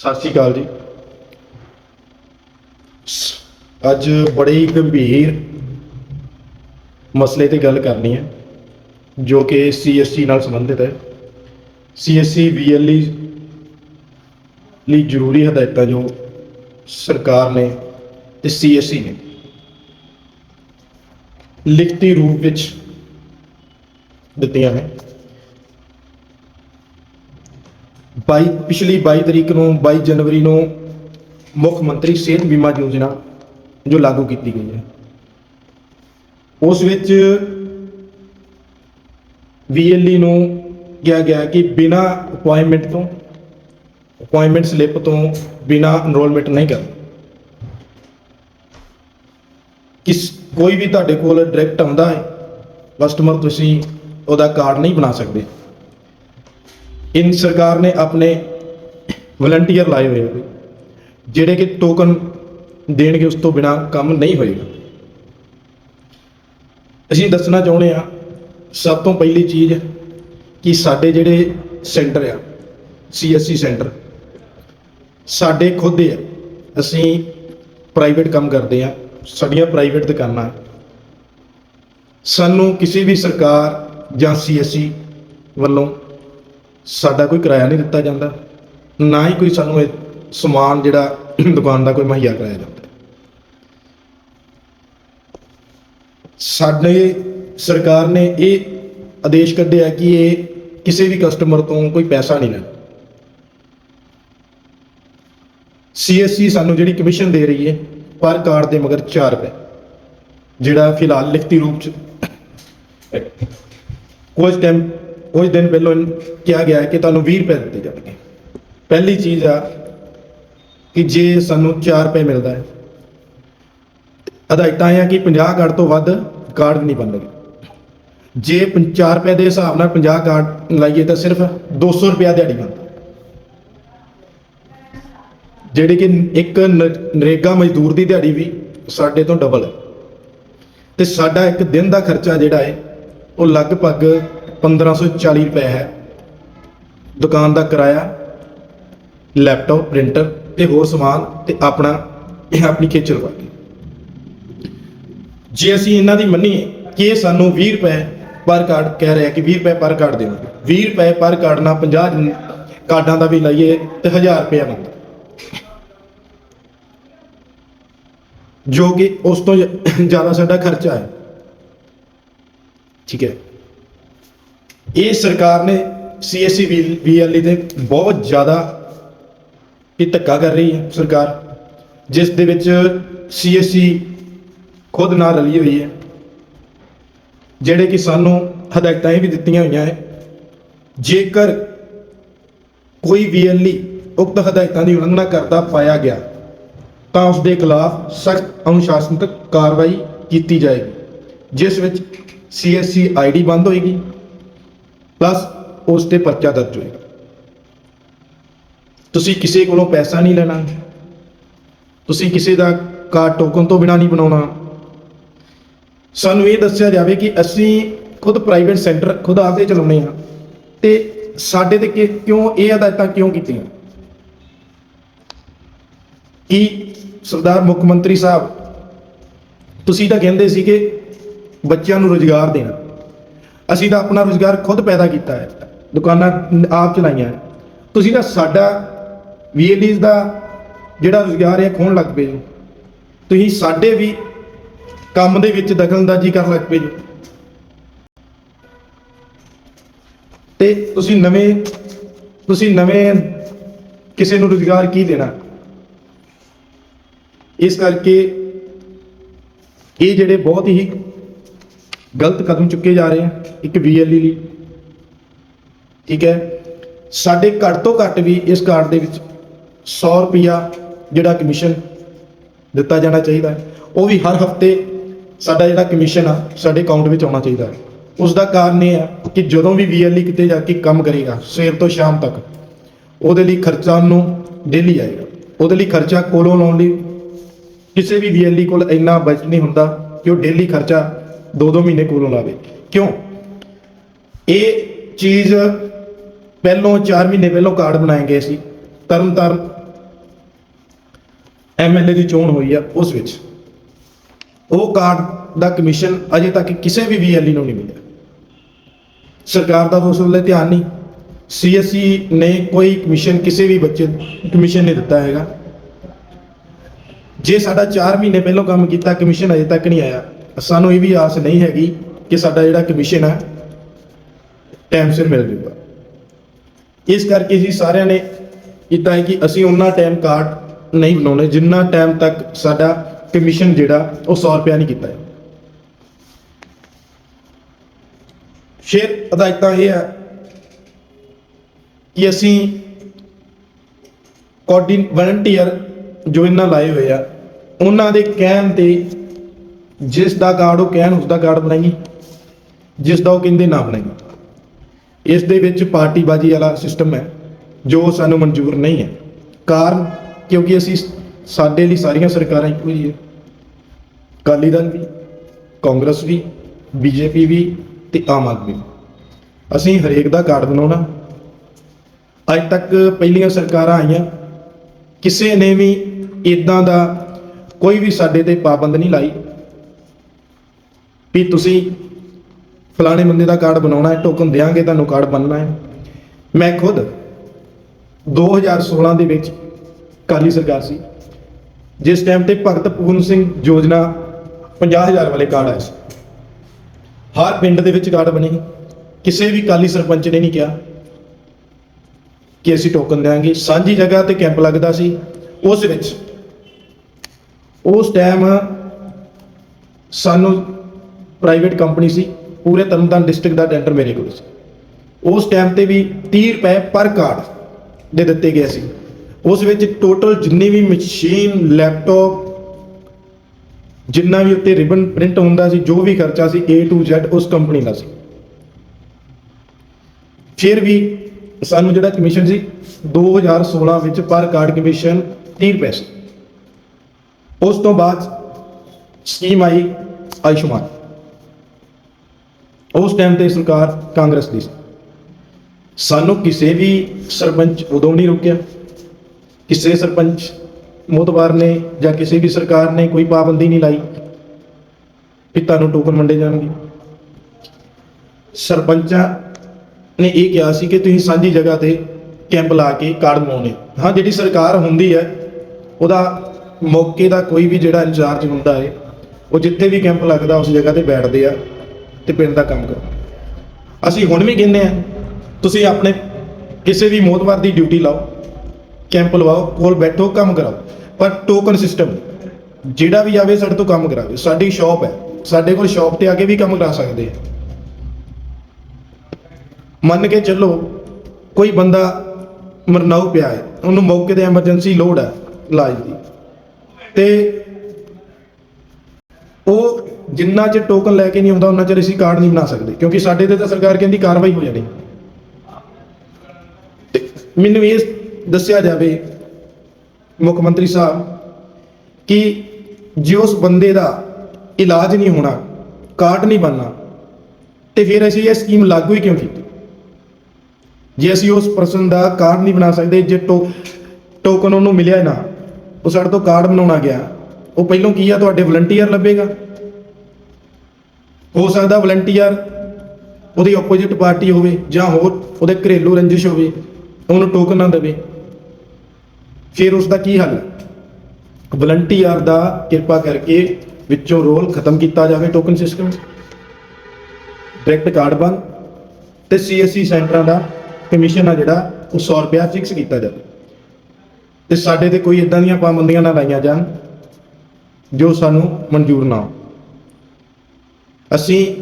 ਸਤਿ ਸ਼੍ਰੀ ਅਕਾਲ ਜੀ। ਸ- ਅੱਜ ਬੜੇ ਗੰਭੀਰ ਮਸਲੇ ਤੇ ਗੱਲ ਕਰਨੀ ਹੈ, ਜੋ ਕਿ ਸੀਐਸਸੀ ਨਾਲ ਸੰਬੰਧਿਤ ਹੈ। ਸੀਐਸਸੀ ਵੀਐਲਈ ਲਈ ਜ਼ਰੂਰੀ ਹਦਾਇਤਾਂ ਜੋ ਸਰਕਾਰ ਨੇ ਤੇ ਸੀਐਸਸੀ ਨੇ ਲਿਖਤੀ ਰੂਪ ਵਿੱਚ ਦਿੱਤੀਆਂ ਨੇ। 22 ਪਿਛਲੀ 22 ਤਰੀਕ ਨੂੰ 22 ਜਨਵਰੀ ਨੂੰ ਮੁੱਖ ਮੰਤਰੀ ਸਿਹਤ ਬੀਮਾ ਯੋਜਨਾ ਜੋ ਲਾਗੂ ਕੀਤੀ ਗਈ ਹੈ। ਉਸ ਵਿੱਚ ਵੀਐਲਈ ਨੂੰ ਕਿਹਾ ਗਿਆ ਕਿ ਬਿਨਾ ਅਪਾਇੰਟਮੈਂਟ ਤੋਂ ਅਪਾਇੰਟਮੈਂਟ ਸਲਿੱਪ ਤੋਂ ਬਿਨਾ ਐਨਰੋਲਮੈਂਟ ਨਹੀਂ ਕਰਨਾ। ਕਿਸ, ਕੋਈ ਵੀ ਤੁਹਾਡੇ ਕੋਲ ਡਾਇਰੈਕਟ ਆਉਂਦਾ ਹੈ ਕਸਟਮਰ ਤੁਸੀਂ ਉਹਦਾ ਕਾਰਡ ਨਹੀਂ ਬਣਾ ਸਕਦੇ। ਇਨ ਸਰਕਾਰ ਨੇ ਆਪਣੇ ਵਲੰਟੀਅਰ ਲਾਏ ਹੋਏ ਆ ਜਿਹੜੇ ਕਿ ਟੋਕਨ ਦੇਣਗੇ ਉਸ ਤੋਂ ਬਿਨਾ ਕੰਮ ਨਹੀਂ ਹੋਏਗਾ। ਅਸੀਂ ਦੱਸਣਾ ਚਾਹੁੰਦੇ ਆ ਸਭ ਤੋਂ ਪਹਿਲੀ ਚੀਜ਼ ਕਿ ਸਾਡੇ ਜਿਹੜੇ ਸੈਂਟਰ ਆ ਸੀਐਸਸੀ ਸੈਂਟਰ ਸਾਡੇ ਖੁਦ ਦੇ ਆ। ਅਸੀਂ ਪ੍ਰਾਈਵੇਟ ਕੰਮ ਕਰਦੇ ਆ ਸਾਡੀਆਂ ਪ੍ਰਾਈਵੇਟ ਦੁਕਾਨਾਂ ਸਾਨੂੰ ਕਿਸੇ ਵੀ ਸਰਕਾਰ ਜਾਂ ਸੀਐਸਸੀ ਵੱਲੋਂ ਸਾਡਾ ਕੋਈ ਕਿਰਾਇਆ ਨਹੀਂ ਦਿੱਤਾ ਜਾਂਦਾ, ਨਾ ਹੀ ਕੋਈ ਸਾਨੂੰ ਇਹ ਸਮਾਨ ਜਿਹੜਾ ਦੁਕਾਨ ਦਾ ਕੋਈ ਮੁਹੱਈਆ ਕਰਾਇਆ ਜਾਂਦਾ। ਸਾਡੇ ਸਰਕਾਰ ਨੇ ਇਹ ਆਦੇਸ਼ ਕੱਢਿਆ ਕਿ ਇਹ ਕਿਸੇ ਵੀ ਕਸਟਮਰ ਤੋਂ ਕੋਈ ਪੈਸਾ ਨਹੀਂ ਲੈਣਾ। ਸੀਐਸਸੀ ਸਾਨੂੰ ਜਿਹੜੀ ਕਮਿਸ਼ਨ ਦੇ ਰਹੀ ਹੈ, ਪਰ ਕਾਰਡ ਦੇ ਮਗਰ 4 ਰੁਪਏ, ਜਿਹੜਾ ਫਿਲਹਾਲ ਲਿਖਤੀ ਰੂਪ ਚ। ਕੁਝ ਟਾਈਮ ਕੁਝ ਦਿਨ ਪਹਿਲਾਂ ਕਿਹਾ ਗਿਆ ਕਿ ਤੁਹਾਨੂੰ 20 ਰੁਪਏ ਦਿੱਤੇ ਜਾਣਗੇ। ਪਹਿਲੀ ਚੀਜ਼ ਆ ਕਿ ਜੇ ਸਾਨੂੰ 4 ਰੁਪਏ ਮਿਲਦਾ ਹੈ, ਹਦਾਇਤਾਂ ਇਹ ਆ ਕਿ 50 ਕਾਰਡ ਤੋਂ ਵੱਧ ਕਾਰਡ ਨਹੀਂ ਬਣਨਗੇ ਜੇ 4 ਰੁਪਏ ਦੇ ਹਿਸਾਬ ਨਾਲ 50 ਕਾਰਡ ਲਾਈਏ ਤਾਂ ਸਿਰਫ 200 ਰੁਪਏ ਦਿਹਾੜੀ ਬਣਦਾ। ਜਿਹੜੀ ਕਿ ਇੱਕ ਨ- ਨਰੇਗਾ ਮਜ਼ਦੂਰ ਦੀ ਦਿਹਾੜੀ ਵੀ ਸਾਡੇ ਤੋਂ ਡਬਲ ਹੈ। ਤੇ ਸਾਡਾ ਇੱਕ ਦਿਨ ਦਾ ਖਰਚਾ ਜਿਹੜਾ ਹੈ, ਉਹ ਲਗਭਗ 1540 ਰੁਪਏ ਹੈ। ਦੁਕਾਨ ਦਾ ਕਿਰਾਇਆ, ਲੈਪਟਾਪ, ਪ੍ਰਿੰਟਰ ਤੇ ਹੋਰ ਸਮਾਨ ਤੇ ਆਪਣਾ ਇਹ ਆਪਣੀ ਖੇਚਲ ਵਾਲੀ। ਜੇ ਅਸੀਂ ਇਹਨਾਂ ਦੀ ਮੰਨੀਏ ਕਿ ਇਹ ਸਾਨੂੰ 20 ਰੁਪਏ ਪਰ ਕਾਰਡ ਕਹਿ ਰਿਹਾ ਕਿ 20 ਰੁਪਏ ਪਰ ਕਾਰਡ ਦੇਣਗੇ 20 ਰੁਪਏ ਪਰ ਕਾਰਡ ਨਾਲ 50 ਕਾਰਡਾਂ ਦਾ ਵੀ ਲਈਏ ਤੇ 1000 ਰੁਪਏ ਬਣਦਾ ਜੋ ਕਿ ਉਸ ਤੋਂ ਜ਼ਿਆਦਾ ਸਾਡਾ ਖਰਚਾ ਹੈ। ਠੀਕ ਹੈ। ਇਹ ਸਰਕਾਰ ਨੇ ਸੀਐਸਸੀ ਵੀਐਲਈ ਦੇ ਬਹੁਤ ਜ਼ਿਆਦਾ ਇਹ ਧੱਕਾ ਕਰ ਰਹੀ ਹੈ ਸਰਕਾਰ, ਜਿਸ ਦੇ ਵਿੱਚ ਸੀਐਸਸੀ ਖੁਦ ਨਾਲ ਰਲੀ ਹੋਈ ਹੈ। ਜਿਹੜੇ ਕਿ ਸਾਨੂੰ ਹਦਾਇਤਾਂ ਵੀ ਦਿੱਤੀਆਂ ਹੋਈਆਂ ਹੈ। ਜੇਕਰ ਕੋਈ ਵੀਐਲਈ ਉਕਤ ਹਦਾਇਤਾਂ ਦੀ ਉਲੰਘਣਾ ਕਰਦਾ ਪਾਇਆ ਗਿਆ, ਤਾਂ ਉਸ ਦੇ ਖਿਲਾਫ ਸਖਤ ਅਨੁਸ਼ਾਸਨਿਕ ਕਾਰਵਾਈ ਕੀਤੀ ਜਾਏਗੀ, ਜਿਸ ਵਿੱਚ ਸੀਐਸਸੀ ਆਈਡੀ ਬੰਦ ਹੋਏਗੀ। ਬਸ ਉਸ ਤੇ ਪਰਚਾ ਦਰਜ ਹੋਏਗਾ। ਤੁਸੀਂ ਕਿਸੇ ਕੋਲੋਂ ਪੈਸਾ ਨਹੀਂ ਲੈਣਾ। ਤੁਸੀਂ ਕਿਸੇ ਦਾ ਕਾਰਡ ਟੋਕਨ ਤੋਂ ਬਿਨਾ ਨਹੀਂ ਬਣਾਉਣਾ। ਸਾਨੂੰ ਇਹ ਦੱਸਿਆ ਜਾਵੇ ਕਿ ਅਸੀਂ ਖੁਦ ਪ੍ਰਾਈਵੇਟ ਸੈਂਟਰ ਖੁਦ ਆਪਦੇ ਚਲਾਉਣੇ ਆ ਤੇ ਸਾਡੇ ਤੇ ਕਿਉਂ ਇਹ ਹਦਾਇਤਾਂ ਕਿਉਂ ਕੀਤੀਆਂ? ਕਿ ਸਰਦਾਰ ਮੁੱਖ ਮੰਤਰੀ ਸਾਹਿਬ, ਤੁਸੀਂ ਤਾਂ ਕਹਿੰਦੇ ਸੀ ਕਿ ਬੱਚਿਆਂ ਨੂੰ ਰੋਜ਼ਗਾਰ ਦੇਣਾ। ਅਸੀਂ ਤਾਂ ਆਪਣਾ ਰੋਜ਼ਗਾਰ ਖੁਦ ਪੈਦਾ ਕੀਤਾ ਹੈ। ਦੁਕਾਨਾਂ ਆਪ ਚਲਾਈਆਂ ਹੈ। ਤੁਸੀਂ ਤਾਂ ਸਾਡਾ ਵੀਐਲਈਜ਼ ਦਾ ਜਿਹੜਾ ਰੋਜ਼ਗਾਰ ਹੈ ਖੋਣ ਲੱਗ ਪਏ ਜੀ ਤੁਸੀਂ ਸਾਡੇ ਵੀ ਕੰਮ ਦੇ ਵਿੱਚ ਦਖਲਅੰਦਾਜ਼ੀ ਕਰਨ ਲੱਗ ਪਏ ਜੀ ਤੇ ਤੁਸੀਂ ਨਵੇਂ ਤੁਸੀਂ ਨਵੇਂ ਕਿਸੇ ਨੂੰ ਰੋਜ਼ਗਾਰ ਕੀ ਦੇਣਾ? ਇਸ ਕਰਕੇ ਇਹ ਜਿਹੜੇ ਬਹੁਤ ਹੀ ਗਲਤ ਕਦਮ ਚੁੱਕੇ ਜਾ ਰਹੇ ਆ, ਇੱਕ ਵੀਐਲਈ ਲਈ। ਠੀਕ ਹੈ? ਸਾਡੇ ਘੱਟ ਤੋਂ ਘੱਟ ਵੀ ਇਸ ਕਾਰਡ ਦੇ ਵਿੱਚ 100 ਰੁਪਿਆ ਜਿਹੜਾ ਕਮਿਸ਼ਨ ਦਿੱਤਾ ਜਾਣਾ ਚਾਹੀਦਾ ਹੈ। ਉਹ ਵੀ ਹਰ ਹਫ਼ਤੇ ਸਾਡਾ ਜਿਹੜਾ ਕਮਿਸ਼ਨ ਆ, ਸਾਡੇ ਅਕਾਊਂਟ ਵਿੱਚ ਆਉਣਾ ਚਾਹੀਦਾ ਹੈ। ਉਸ ਦਾ ਕਾਰਨ ਇਹ ਆ ਕਿ ਜਦੋਂ ਵੀ ਵੀਐਲਈ ਕਿਤੇ ਜਾ ਕੇ ਕੰਮ ਕਰੇਗਾ, ਸਵੇਰ ਤੋਂ ਸ਼ਾਮ ਤੱਕ, ਉਹਦੇ ਲਈ ਖਰਚਾ ਉਹਨੂੰ ਡੇਲੀ ਆਏਗਾ। ਉਹਦੇ ਲਈ ਖਰਚਾ ਕੋਲੋਂ ਲਾਉਣ ਲਈ ਕਿਸੇ ਵੀ ਵੀਐਲਈ ਕੋਲ ਇੰਨਾ ਬਜਟ ਨਹੀਂ ਹੁੰਦਾ ਕਿ ਉਹ ਡੇਲੀ ਖਰਚਾ 2-2 ਮਹੀਨੇ ਕੋਲੋਂ ਲਾਵੇ ਕਿਉਂ? ਇਹ ਚੀਜ਼ ਪਹਿਲੋਂ 4 ਮਹੀਨੇ ਪਹਿਲੋਂ ਕਾਰਡ ਬਣਾਏ ਗਏ ਸੀ। ਤਰਨ ਤਾਰਨ ਐਮਐਲਏ ਦੀ ਚੋਣ ਹੋਈ ਆ ਉਸ ਵਿੱਚ। ਉਹ ਕਾਰਡ ਦਾ ਕਮਿਸ਼ਨ ਅਜੇ ਤੱਕ ਕਿਸੇ ਵੀ ਵੀਐਲਈ ਨੂੰ ਨਹੀਂ ਮਿਲਿਆ। ਸਰਕਾਰ ਦਾ ਉਸ ਵੱਲੇ ਧਿਆਨ ਨਹੀਂ। ਸੀਐਸਸੀ ਨੇ ਕੋਈ ਕਮਿਸ਼ਨ, ਕਿਸੇ ਵੀ ਬੱਚੇ ਕਮਿਸ਼ਨ ਨਹੀਂ ਦਿੱਤਾ ਹੈਗਾ। ਜੇ ਸਾਡਾ 4 ਮਹੀਨੇ ਪਹਿਲਾਂ ਕੰਮ ਕੀਤਾ, ਕਮਿਸ਼ਨ ਅਜੇ ਤੱਕ ਨਹੀਂ ਆਇਆ। ਸਾਨੂੰ ਇਹ ਵੀ ਆਸ ਨਹੀਂ ਹੈਗੀ ਕਿ ਸਾਡਾ ਜਿਹੜਾ ਕਮਿਸ਼ਨ ਹੈ ਟਾਈਮ ਸਿਰ ਮਿਲ ਜੂਗਾ। ਇਸ ਕਰਕੇ ਅਸੀਂ ਸਾਰਿਆਂ ਨੇ ਕੀਤਾ ਹੈ ਕਿ ਅਸੀਂ ਉਹਨਾਂ ਟਾਈਮ ਕਾਰਡ ਨਹੀਂ ਬਣਾਉਣੇ, ਜਿੰਨਾ ਟਾਈਮ ਤੱਕ ਸਾਡਾ ਕਮਿਸ਼ਨ ਜਿਹੜਾ, ਉਹ 100 ਰੁਪਿਆ ਨਹੀਂ ਕੀਤਾ ਹੈ ਫਿਰ ਹਦਾਇਤਾਂ ਇਹ ਹੈ ਕਿ ਅਸੀਂ ਕੋਡਿਨ ਵਲੰਟੀਅਰ ਜੋ ਇਹਨਾਂ ਲਾਏ ਹੋਏ ਆ, ਉਹਨਾਂ ਦੇ ਕਹਿਣ ਤੇ ਜਿਸ ਦਾ ਕਾਰਡ ਉਹ ਕਹਿਣ ਉਸ ਦਾ ਕਾਰਡ ਬਣਾਈਏ। ਜਿਸ ਦਾ ਉਹ ਕਹਿੰਦੇ ਨਾ ਬਣਾਈਏ। ਇਸ ਦੇ ਵਿੱਚ ਪਾਰਟੀਬਾਜ਼ੀ ਵਾਲਾ ਸਿਸਟਮ ਹੈ, ਜੋ ਸਾਨੂੰ ਮਨਜ਼ੂਰ ਨਹੀਂ ਹੈ। ਕਾਰਨ, ਕਿਉਂਕਿ ਅਸੀਂ ਸਾਡੇ ਲਈ ਸਾਰੀਆਂ ਸਰਕਾਰਾਂ ਇੱਕੋ ਹੀ ਹੈ। ਅਕਾਲੀ ਦਲ ਵੀ, ਕਾਂਗਰਸ ਵੀ, ਬੀਜੇਪੀ ਵੀ ਤੇ ਆਮ ਆਦਮੀ ਵੀ। ਅਸੀਂ ਹਰੇਕ ਦਾ ਕਾਰਡ ਬਣਾਉਣਾ। ਅੱਜ ਤੱਕ ਪਹਿਲੀਆਂ ਸਰਕਾਰਾਂ ਆਈਆਂ। ਕਿਸੇ ਨੇ ਵੀ ਇਦਾਂ ਦਾ ਕੋਈ ਵੀ ਸਾਡੇ ਤੇ ਪਾਬੰਦ ਨਹੀਂ ਲਾਈ। ਵੀ ਤੁਸੀਂ ਫਲਾਣੇ ਬੰਦੇ ਦਾ ਕਾਰਡ ਬਣਾਉਣਾ ਹੈ, ਟੋਕਨ ਦੇਾਂਗੇ ਤੁਹਾਨੂੰ ਕਾਰਡ ਬਣਨਾ ਹੈ। ਮੈਂ ਖੁਦ 2016 ਦੇ ਵਿੱਚ ਕਾਲੀ ਸਰਕਾਰ ਸੀ, ਜਿਸ ਟਾਈਮ ਤੇ ਭਗਤ ਪੂਰਨ ਸਿੰਘ ਯੋਜਨਾ 50000 ਵਾਲੇ ਕਾਰਡ ਆਏ ਸੀ। ਹਰ ਪਿੰਡ ਦੇ ਵਿੱਚ ਕਾਰਡ ਬਣੇ ਕਿਸੇ ਵੀ ਕਾਲੀ ਸਰਪੰਚ ਨੇ ਨਹੀਂ ਕਿਹਾ ਕਿ ਅਸੀਂ ਟੋਕਨ ਦੇਾਂਗੇ ਸਾਂਝੀ ਜਗ੍ਹਾ ਤੇ ਕੈਂਪ ਲੱਗਦਾ ਸੀ। ਉਸ ਵਿੱਚ ਉਸ ਟਾਈਮ ਸਾਨੂੰ ਪ੍ਰਾਈਵੇਟ ਕੰਪਨੀ ਸੀ, ਪੂਰੇ ਤਰਨਤਾਰਨ ਡਿਸਟ੍ਰਿਕਟ ਦਾ ਟੈਂਡਰ ਮੇਰੇ ਕੋਲ ਸੀ। ਉਸ ਟਾਈਮ ਤੇ ਵੀ 30 ਰੁਪਏ ਪਰ ਕਾਰਡ ਦੇ ਦਿੱਤੇ ਗਏ ਸੀ। ਉਸ ਵਿੱਚ ਟੋਟਲ ਜਿੰਨੀ ਵੀ ਮਸ਼ੀਨ ਲੈਪਟਾਪ ਜਿੰਨਾ ਵੀ ਉੱਤੇ ਰਿਬਨ ਪ੍ਰਿੰਟ ਹੁੰਦਾ ਸੀ, ਜੋ ਵੀ ਖਰਚਾ ਸੀ, A to Z ਉਸ ਕੰਪਨੀ ਦਾ ਸੀ। ਫਿਰ ਵੀ ਸਾਨੂੰ ਜਿਹੜਾ ਕਮਿਸ਼ਨ ਸੀ 2016 ਵਿੱਚ ਪਰ ਕਾਰਡ ਕਮਿਸ਼ਨ 30 ਰੁਪਏ ਸੀ। ਉਸ ਤੋਂ ਬਾਅਦ ਸਕੀਮ ਆਈ ਆਯੁਸ਼ਮਾਨ। ਉਸ ਟਾਈਮ ਤੇ ਸਰਕਾਰ ਕਾਂਗਰਸ ਦੀ ਸੀ। ਸਾਨੂੰ ਕਿਸੇ ਵੀ ਸਰਪੰਚ ਉਦੋਂ ਨਹੀਂ ਰੁਕਿਆ। ਕਿਸੇ ਸਰਪੰਚ ਮੋਤਬਾਰ ਨੇ ਜਾਂ ਕਿਸੇ ਵੀ ਸਰਕਾਰ ਨੇ ਕੋਈ ਪਾਬੰਦੀ ਨਹੀਂ ਲਾਈ। ਕਿ ਤੁਹਾਨੂੰ ਟੋਕਨ ਵੰਡੇ ਜਾਣਗੇ। ਸਰਪੰਚਾਂ ਨੇ ਇਹ ਕਿਹਾ ਸੀ ਕਿ ਤੁਸੀਂ ਸਾਂਝੀ ਜਗ੍ਹਾ ਤੇ ਕੈਂਪ ਲਾ ਕੇ ਕਾਰਡ ਬਣਾਉਣੇ ਹਾਂ, ਜਿਹੜੀ ਸਰਕਾਰ ਹੁੰਦੀ ਹੈ, ਉਹਦਾ ਮੌਕੇ ਦਾ ਕੋਈ ਵੀ ਜਿਹੜਾ ਇੰਚਾਰਜ ਹੁੰਦਾ ਹੈ, ਉਹ ਜਿੱਥੇ ਵੀ ਕੈਂਪ ਲੱਗਦਾ ਉਸ ਜਗ੍ਹਾ ਤੇ ਬੈਠਦੇ ਆ। ਤੇ ਪਿੰਡ ਦਾ ਕੰਮ ਕਰੋ। ਅਸੀਂ ਹੁਣ ਵੀ ਕਹਿੰਦੇ ਆ ਤੁਸੀਂ ਆਪਣੇ ਕਿਸੇ ਵੀ ਮੋਤਬਾਰ ਦੀ ਡਿਊਟੀ ਲਾਓ ਕੈਂਪ ਲਵਾਓ, ਕੋਲ ਬੈਠੋ, ਕੰਮ ਕਰਾਓ। ਪਰ ਟੋਕਨ ਸਿਸਟਮ ਜਿਹੜਾ ਵੀ ਆਵੇ ਸਾਡੇ ਤੋਂ ਕੰਮ ਕਰਾਵੇ। ਸਾਡੀ ਸ਼ਾਪ ਹੈ, ਸਾਡੇ ਕੋਲ ਸ਼ਾਪ ਤੇ ਆ ਕੇ ਵੀ ਕੰਮ ਕਰਾ ਸਕਦੇ ਆ ਮੰਨ ਕੇ ਚੱਲੋ, ਕੋਈ ਬੰਦਾ ਮਰਨਾਉ ਪਿਆ ਹੈ, ਉਹਨੂੰ ਮੌਕੇ ਤੇ ਐਮਰਜੈਂਸੀ ਲੋੜ ਹੈ, ਇਲਾਜ ਦੀ। ਤੇ ਉਹ ਜਿੰਨਾ ਚਿਰ ਟੋਕਨ ਲੈ ਕੇ ਨਹੀਂ ਆਉਂਦਾ ਉਹਨਾਂ ਚਿਰ ਅਸੀਂ ਕਾਰਡ ਨਹੀਂ ਬਣਾ ਸਕਦੇ, ਕਿਉਂਕਿ ਸਾਡੇ ਤੇ ਤਾਂ ਸਰਕਾਰ ਕਹਿੰਦੀ ਕਾਰਵਾਈ ਹੋ ਜਾਣੀ। ਮੈਨੂੰ ਇਹ ਦੱਸਿਆ ਜਾਵੇ, ਮੁੱਖ ਮੰਤਰੀ ਸਾਹਿਬ, ਕਿ ਜੇ ਉਸ ਬੰਦੇ ਦਾ ਇਲਾਜ ਨਹੀਂ ਹੋਣਾ ਕਾਰਡ ਨਹੀਂ ਬਣਨਾ, ਤੇ ਫਿਰ ਅਸੀਂ ਇਹ ਸਕੀਮ ਲਾਗੂ ਹੀ ਕਿਉਂ ਕੀਤੀ? ਜੇ ਅਸੀਂ ਉਸ ਪਰਸਨ ਦਾ ਕਾਰਡ ਨਹੀਂ ਬਣਾ ਸਕਦੇ, ਜੇ ਟੋ ਟੋਕਨ ਉਹਨੂੰ ਮਿਲਿਆ ਨਾ, ਉਹ ਸਾਡੇ ਤੋਂ ਕਾਰਡ ਬਣਾਉਣਾ ਗਿਆ, ਉਹ ਪਹਿਲੋਂ ਕੀ ਆ, ਤੁਹਾਡੇ ਵਲੰਟੀਅਰ ਲੱਭੇਗਾ। ਹੋ ਸਕਦਾ ਵਲੰਟੀਅਰ ਉਹਦੀ ਆਪੋਜ਼ਿਟ ਪਾਰਟੀ ਹੋਵੇ ਜਾਂ ਹੋਰ ਉਹਦੇ ਘਰੇਲੂ ਰੰਜਿਸ਼ ਹੋਵੇ ਉਹਨੂੰ ਟੋਕਨ ਨਾ ਦੇਵੇ। ਫਿਰ ਉਸ ਦਾ ਕੀ ਹੱਲ? ਵਲੰਟੀਅਰ ਦਾ ਕਿਰਪਾ ਕਰਕੇ ਵਿੱਚੋਂ ਰੋਲ ਖਤਮ ਕੀਤਾ ਜਾਵੇ ਟੋਕਨ ਸਿਸਟਮ ਡਾਇਰੈਕਟ ਕਾਰਡ ਬੰਦ ਤੇ ਸੀਐਸਸੀ ਸੈਂਟਰਾਂ ਦਾ ਕਮਿਸ਼ਨ ਆ ਜਿਹੜਾ, ਉਹ 100 ਰੁਪਿਆ ਫਿਕਸ ਕੀਤਾ ਜਾਵੇ। ਤੇ ਸਾਡੇ ਤੇ ਕੋਈ ਇਦਾਂ ਦੀਆਂ ਪਾਬੰਦੀਆਂ ਨਾ ਲਾਈਆਂ ਜਾਣ, ਜੋ ਸਾਨੂੰ ਮਨਜ਼ੂਰ ਨਾ ਹੋ ਅਸੀਂ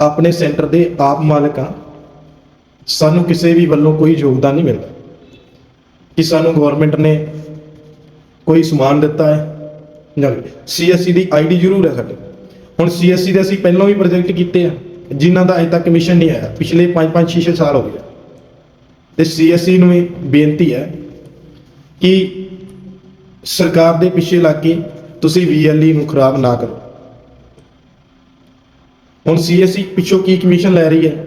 ਆਪਣੇ ਸੈਂਟਰ ਦੇ ਆਪ ਮਾਲਕ ਹਾਂ। ਸਾਨੂੰ ਕਿਸੇ ਵੀ ਵੱਲੋਂ ਕੋਈ ਯੋਗਦਾਨ ਨਹੀਂ ਮਿਲਦਾ। ਕਿ ਸਾਨੂੰ ਗਵਰਨਮੈਂਟ ਨੇ ਕੋਈ ਸਮਾਨ ਦਿੱਤਾ ਹੈ ਜਾਂ ਸੀਐਸਸੀ ਦੀ ਆਈਡੀ ਜ਼ਰੂਰ ਹੈ ਸਾਡੇ ਹੁਣ ਸੀਐਸਸੀ ਦੇ ਅਸੀਂ ਪਹਿਲਾਂ ਵੀ ਪ੍ਰੋਜੈਕਟ ਕੀਤੇ ਆ, ਜਿਨ੍ਹਾਂ ਦਾ ਅਜੇ ਤੱਕ ਕਮਿਸ਼ਨ ਨਹੀਂ ਆਇਆ। ਪਿਛਲੇ 5-5 6 ਸਾਲ ਹੋ ਗਏ ਤੇ ਸੀਐਸਸੀ ਨੂੰ ਇਹ ਬੇਨਤੀ ਹੈ ਕਿ ਸਰਕਾਰ ਦੇ ਪਿੱਛੇ ਲੱਗ ਕੇ ਤੁਸੀਂ ਵੀਐਲਈ ਨੂੰ ਖਰਾਬ ਨਾ ਕਰੋ। ਹੁਣ ਸੀਐਸਸੀ ਪਿੱਛੋਂ ਕੀ ਕਮਿਸ਼ਨ ਲੈ ਰਹੀ ਹੈ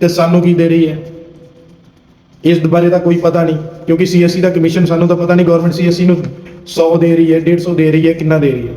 ਤੇ ਸਾਨੂੰ ਕੀ ਦੇ ਰਹੀ ਹੈ? ਇਸ ਬਾਰੇ ਦਾ ਕੋਈ ਪਤਾ ਨਹੀਂ, ਕਿਉਂਕਿ ਸੀਐਸਸੀ ਦਾ ਕਮਿਸ਼ਨ ਸਾਨੂੰ ਤਾਂ ਪਤਾ ਨਹੀਂ ਗਵਰਨਮੈਂਟ ਸੀਐਸਸੀ ਨੂੰ 100 ਦੇ ਰਹੀ ਹੈ 150 ਦੇ ਰਹੀ ਹੈ, ਕਿੰਨਾ ਦੇ ਰਹੀ ਹੈ।